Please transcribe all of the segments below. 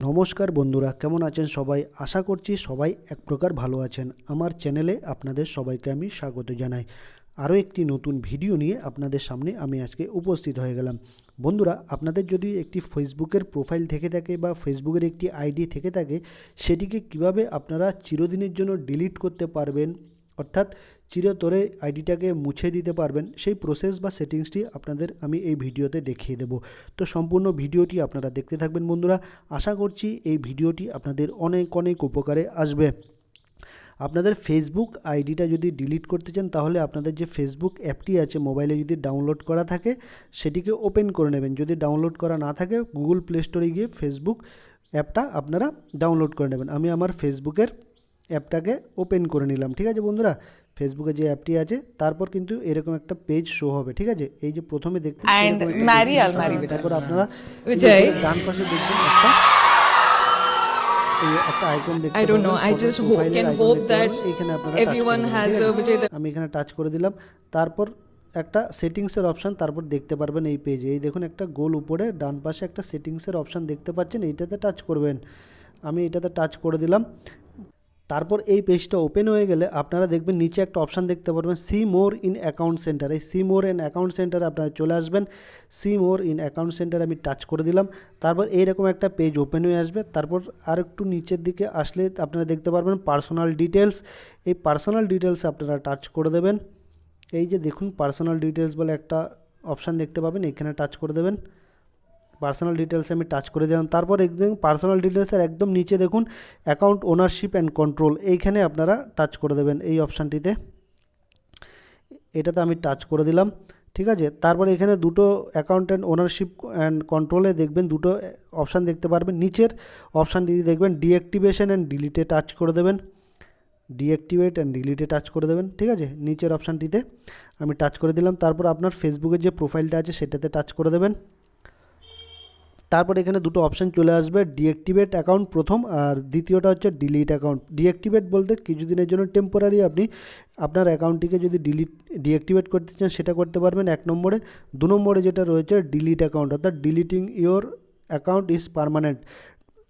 নমস্কার বন্ধুরা, কেমন আছেন সবাই? আশা করছি সবাই এক প্রকার ভালো আছেন। আমার চ্যানেলে আপনাদের সবাইকে আমি স্বাগত জানাই। আরও একটি নতুন ভিডিও নিয়ে আপনাদের সামনে আমি আজকে উপস্থিত হয়ে গেলাম। বন্ধুরা, আপনাদের যদি একটি ফেসবুকের প্রোফাইল থেকে থাকে বা ফেসবুকের একটি আইডি থেকে থাকে, সেটিকে কীভাবে আপনারা চিরদিনের জন্য ডিলিট করতে পারবেন? অর্থাৎ চিরতরে আইডিটাকে মুছে দিতে পারবেন, সেই প্রসেস বা সেটিংসটি আপনাদের আমি এই ভিডিওতে দেখিয়ে দেব। তো সম্পূর্ণ ভিডিওটি আপনারা দেখতে থাকবেন বন্ধুরা। আশা করছি এই ভিডিওটি আপনাদের অনেক অনেক উপকারে আসবে। আপনাদের ফেসবুক আইডিটা যদি ডিলিট করতে চান, তাহলে আপনাদের যে ফেসবুক অ্যাপটি আছে, মোবাইলে যদি ডাউনলোড করা থাকে, সেটিকে ওপেন করে নেবেন। যদি ডাউনলোড করা না থাকে গুগল প্লে স্টোরে গিয়ে ফেসবুক অ্যাপটা আপনারা ডাউনলোড করে নেবেন। আমি আমার ফেসবুকের অ্যাপটাকে ওপেন করে নিলাম। ঠিক আছে বন্ধুরা? ফেসবুকে যে অ্যাপটি আছে তারপর কিন্তু এরকম একটা পেজ শো হবে ঠিক আছে? এই যে প্রথমে দেখবেন. তারপর আপনারা. ডান পাশে দেখবেন একটা আইকন দেখতে আপনারা আমি এখানে টাচ করে দিলাম তারপর একটা সেটিংসের অপশান তারপর দেখতে পারবেন এই পেজে এই দেখুন একটা গোল উপরে ডান পাশে একটা সেটিংসের অপশান দেখতে পাচ্ছেন এইটাতে টাচ করবেন। আমি এটাতে টাচ করে দিলাম। তারপর এই পেজটা ওপেন হয়ে গেলে আপনারা দেখবেন নিচে একটা অপশান দেখতে পারবেন see more in account centre এই সি মোর ইন অ্যাকাউন্ট সেন্টারে আপনারা চলে আসবেন। See more in account centre আমি টাচ করে দিলাম। তারপর এইরকম একটা পেজ ওপেন হয়ে আসবে। তারপর আর একটু নিচের দিকে আসলে আপনারা দেখতে পারবেন পার্সোনাল ডিটেলস এই পার্সোনাল ডিটেলস আপনারা টাচ করে দেবেন। এই যে দেখুন পার্সোনাল ডিটেলস বলে একটা অপশান দেখতে পাবেন। এখানে টাচ করে দেবেন। পার্সোনাল ডিটেলসে আমি টাচ করে দিলাম তারপর একদম পার্সোনাল ডিটেলসের একদম নিচে দেখুন অ্যাকাউন্ট ওনারশিপ অ্যান্ড কন্ট্রোল এইখানে আপনারা টাচ করে দেবেন এই অপশানটিতে এটাতে আমি টাচ করে দিলাম, ঠিক আছে? তারপরে এখানে দুটো অ্যাকাউন্ট অ্যান্ড ওনারশিপ অ্যান্ড কন্ট্রোলে দেখবেন, দুটো অপশান দেখতে পারবেন। নিচের অপশানটি দেখবেন ডিঅ্যাক্টিভেশন অ্যান্ড ডিলিটে টাচ করে দেবেন। ডিঅ্যাক্টিভেট অ্যান্ড ডিলিটে টাচ করে দেবেন, ঠিক আছে? নিচের অপশানটিতে আমি টাচ করে দিলাম। তারপর আপনার ফেসবুকের যে প্রোফাইলটা আছে, সেটাতে টাচ করে দেবেন। তারপর এখানে দুটো অপশান চলে আসবে ডিঅ্যাক্টিভেট অ্যাকাউন্ট প্রথম আর দ্বিতীয়টা হচ্ছে ডিলিট অ্যাকাউন্ট ডিঅ্যাক্টিভেট বলতে কিছুদিনের জন্য টেম্পোরারি আপনি আপনার অ্যাকাউন্টটিকে যদি ডিলিট ডিঅ্যাক্টিভেট করতে চান সেটা করতে পারবেন এক নম্বরে। দু নম্বরে যেটা রয়েছে ডিলিট অ্যাকাউন্ট অর্থাৎ deleting your account is permanent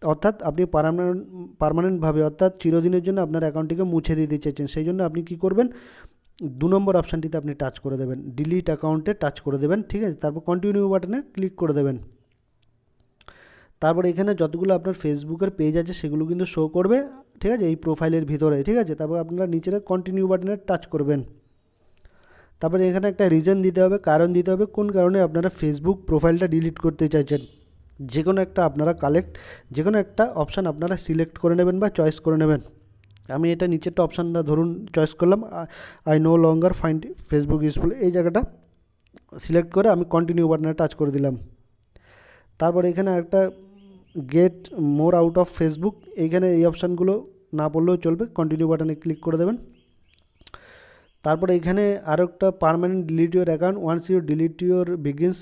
অর্থাৎ আপনি পারমানেন্ট পারমানেন্টভাবে অর্থাৎ চিরদিনের জন্য আপনার অ্যাকাউন্টটিকে মুছে দিতে চাইছেন সেই জন্য আপনি কী করবেন? দু নম্বর অপশানটিতে আপনি টাচ করে দেবেন। ডিলিট অ্যাকাউন্টে টাচ করে দেবেন, ঠিক আছে? তারপর কন্টিনিউ বাটনে ক্লিক করে দেবেন। তারপর এখানে যতগুলো আপনার ফেসবুকের পেজ আছে, সেগুলো কিন্তু শো করবে, ঠিক আছে? এই প্রোফাইলের ভিতরে, ঠিক আছে? তারপর আপনারা নিচের কন্টিনিউ বাটনে টাচ করবেন। তারপরে এখানে একটা রিজন দিতে হবে, কারণ দিতে হবে, কোন কারণে আপনারা ফেসবুক প্রোফাইলটা ডিলিট করতে চাইছেন? যে কোনো একটা আপনারা কালেক্ট যে কোনো একটা অপশান আপনারা সিলেক্ট করে নেবেন বা চয়েস করে নেবেন। আমি এটা নিচেরটা অপশানটা ধরুন চয়েস করলাম I no longer find Facebook useful এই জায়গাটা সিলেক্ট করে আমি কন্টিনিউ বাটনে টাচ করে দিলাম। তারপর এখানে একটা get more out of Facebook এইখানে এই অপশানগুলো না পড়লেও চলবে। কন্টিনিউ বাটনে ক্লিক করে দেবেন। তারপরে এখানে আরও একটা permanent delete your account once you delete your begins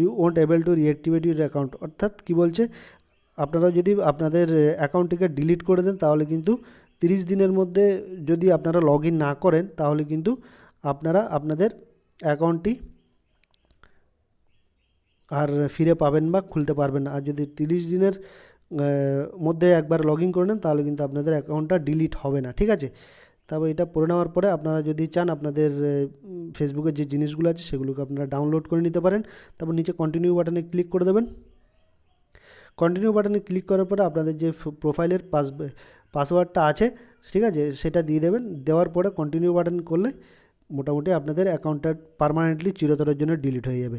you won't able to reactivate your account অর্থাৎ কী বলছে? আপনারা যদি আপনাদের অ্যাকাউন্টটিকে ডিলিট করে দেন, তাহলে কিন্তু তিরিশ দিনের মধ্যে যদি আপনারা লগ না করেন, তাহলে কিন্তু আপনারা আপনাদের অ্যাকাউন্টটি আর ফিরে পাবেন বা খুলতে পারবেন না। আর যদি তিরিশ দিনের মধ্যে একবার লগ ইন করে নেন, তাহলে কিন্তু আপনাদের অ্যাকাউন্টটা ডিলিট হবে না, ঠিক আছে? তারপর এটা পড়ে নেওয়ার পরে আপনারা যদি চান, আপনাদের ফেসবুকের যে জিনিসগুলো আছে, সেগুলোকে আপনারা ডাউনলোড করে নিতে পারেন। তারপর নিচে কন্টিনিউ বাটনে ক্লিক করে দেবেন। কন্টিনিউ বাটনে ক্লিক করার পরে আপনাদের যে প্রোফাইলের পাস পাসওয়ার্ডটা আছে, ঠিক আছে? সেটা দিয়ে দেবেন। দেওয়ার পরে কন্টিনিউ বাটন করলে মোটামুটি আপনাদের অ্যাকাউন্টটা পারমানেন্টলি চিরতরের জন্য ডিলিট হয়ে যাবে।